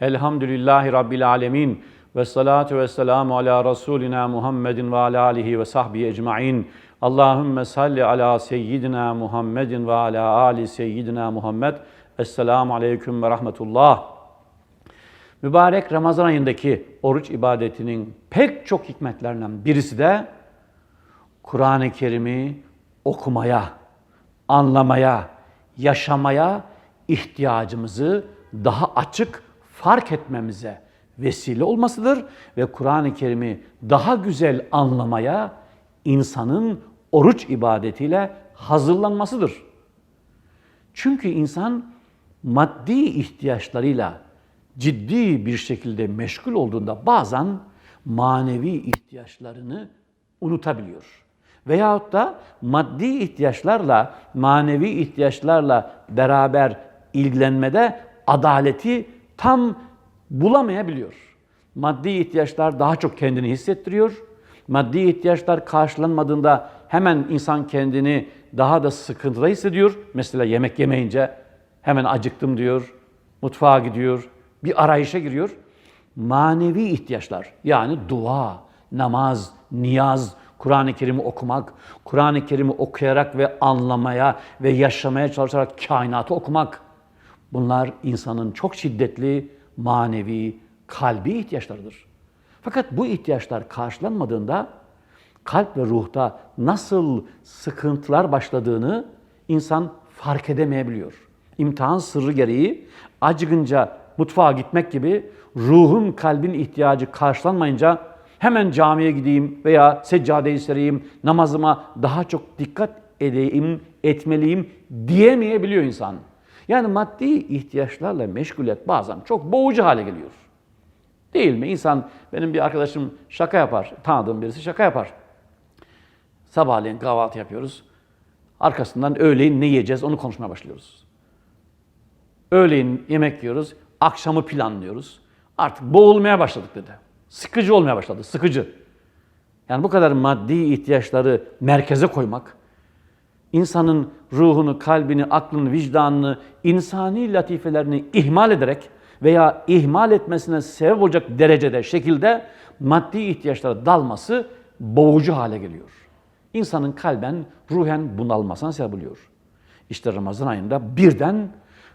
Elhamdülillahi Rabbil alemin. Ve salatu ve selamu ala Resulina Muhammedin ve ala alihi ve sahbihi ecma'in. Allahümme salli ala seyyidina Muhammedin ve ala ali seyyidina Muhammed. Esselamu aleyküm ve rahmetullah. Mübarek Ramazan ayındaki oruç ibadetinin pek çok hikmetlerinden birisi de Kur'an-ı Kerim'i okumaya, anlamaya, yaşamaya ihtiyacımızı daha açık fark etmemize vesile olmasıdır ve Kur'an-ı Kerim'i daha güzel anlamaya insanın oruç ibadetiyle hazırlanmasıdır. Çünkü insan maddi ihtiyaçlarıyla ciddi bir şekilde meşgul olduğunda bazen manevi ihtiyaçlarını unutabiliyor. Veyahut da maddi ihtiyaçlarla, manevi ihtiyaçlarla beraber ilgilenmede adaleti tam bulamayabiliyor. Maddi ihtiyaçlar daha çok kendini hissettiriyor. Maddi ihtiyaçlar karşılanmadığında hemen insan kendini daha da sıkıntıda hissediyor. Mesela yemek yemeyince hemen acıktım diyor, mutfağa gidiyor, bir arayışa giriyor. Manevi ihtiyaçlar yani dua, namaz, niyaz, Kur'an-ı Kerim'i okumak, Kur'an-ı Kerim'i okuyarak ve anlamaya ve yaşamaya çalışarak kainatı okumak. Bunlar insanın çok şiddetli manevi, kalbi ihtiyaçlarıdır. Fakat bu ihtiyaçlar karşılanmadığında kalp ve ruhta nasıl sıkıntılar başladığını insan fark edemeyebiliyor. İmtihan sırrı gereği acıkınca mutfağa gitmek gibi ruhun kalbin ihtiyacı karşılanmayınca hemen camiye gideyim veya seccadeyi sereyim, namazıma daha çok dikkat edeyim, etmeliyim diyemeyebiliyor insan. Yani maddi ihtiyaçlarla meşguliyet bazen çok boğucu hale geliyor. Değil mi? İnsan, benim bir arkadaşım şaka yapar, tanıdığım birisi şaka yapar. Sabahleyin kahvaltı yapıyoruz. Arkasından öğleyin ne yiyeceğiz onu konuşmaya başlıyoruz. Öğleyin yemek yiyoruz, akşamı planlıyoruz. Artık boğulmaya başladık dedi. Sıkıcı olmaya başladı, sıkıcı. Yani bu kadar maddi ihtiyaçları merkeze koymak, insanın ruhunu, kalbini, aklını, vicdanını, insani latifelerini ihmal ederek veya ihmal etmesine sebep olacak derecede, şekilde maddi ihtiyaçlara dalması boğucu hale geliyor. İnsanın kalben, ruhen bunalmasına sebep oluyor. İşte Ramazan ayında birden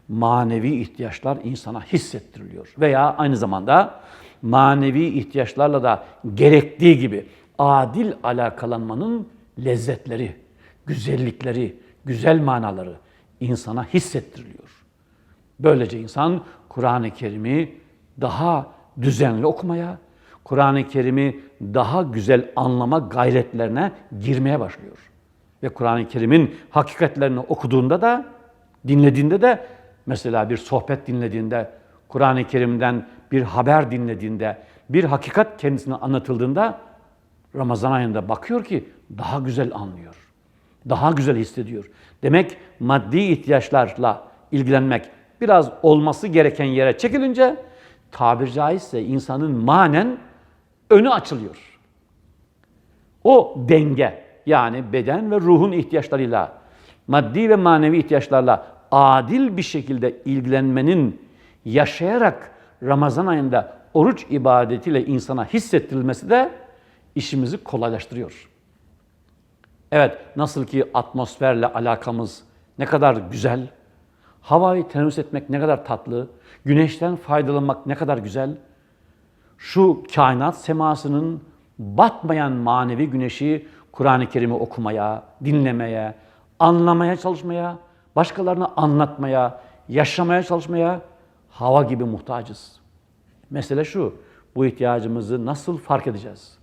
manevi ihtiyaçlar insana hissettiriliyor. Veya aynı zamanda manevi ihtiyaçlarla da gerektiği gibi adil alakalanmanın lezzetleri, güzellikleri, güzel manaları insana hissettiriliyor. Böylece insan Kur'an-ı Kerim'i daha düzenli okumaya, Kur'an-ı Kerim'i daha güzel anlama gayretlerine girmeye başlıyor. Ve Kur'an-ı Kerim'in hakikatlerini okuduğunda da, dinlediğinde de, mesela bir sohbet dinlediğinde, Kur'an-ı Kerim'den bir haber dinlediğinde, bir hakikat kendisine anlatıldığında Ramazan ayında bakıyor ki daha güzel anlıyor. Daha güzel hissediyor. Demek maddi ihtiyaçlarla ilgilenmek biraz olması gereken yere çekilince tabir caizse insanın manen önü açılıyor. O denge yani beden ve ruhun ihtiyaçlarıyla maddi ve manevi ihtiyaçlarla adil bir şekilde ilgilenmenin yaşayarak Ramazan ayında oruç ibadetiyle insana hissettirilmesi de işimizi kolaylaştırıyor. Evet, nasıl ki atmosferle alakamız ne kadar güzel, havayı teneffüs etmek ne kadar tatlı, güneşten faydalanmak ne kadar güzel, şu kainat semasının batmayan manevi güneşi Kur'an-ı Kerim'i okumaya, dinlemeye, anlamaya çalışmaya, başkalarına anlatmaya, yaşamaya çalışmaya hava gibi muhtacız. Mesele şu, bu ihtiyacımızı nasıl fark edeceğiz?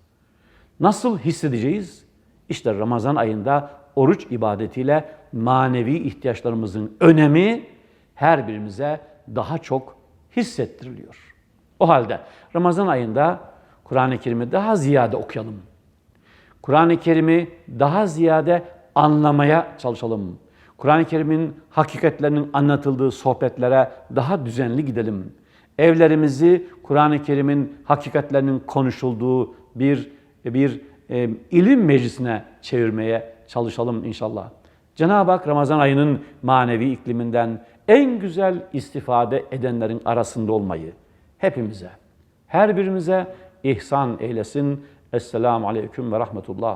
Nasıl hissedeceğiz? İşte Ramazan ayında oruç ibadetiyle manevi ihtiyaçlarımızın önemi her birimize daha çok hissettiriliyor. O halde Ramazan ayında Kur'an-ı Kerim'i daha ziyade okuyalım. Kur'an-ı Kerim'i daha ziyade anlamaya çalışalım. Kur'an-ı Kerim'in hakikatlerinin anlatıldığı sohbetlere daha düzenli gidelim. Evlerimizi Kur'an-ı Kerim'in hakikatlerinin konuşulduğu bir bir e, ilim meclisine çevirmeye çalışalım inşallah. Cenab-ı Hak Ramazan ayının manevi ikliminden en güzel istifade edenlerin arasında olmayı, hepimize, her birimize ihsan eylesin. Esselamu Aleyküm ve Rahmetullah.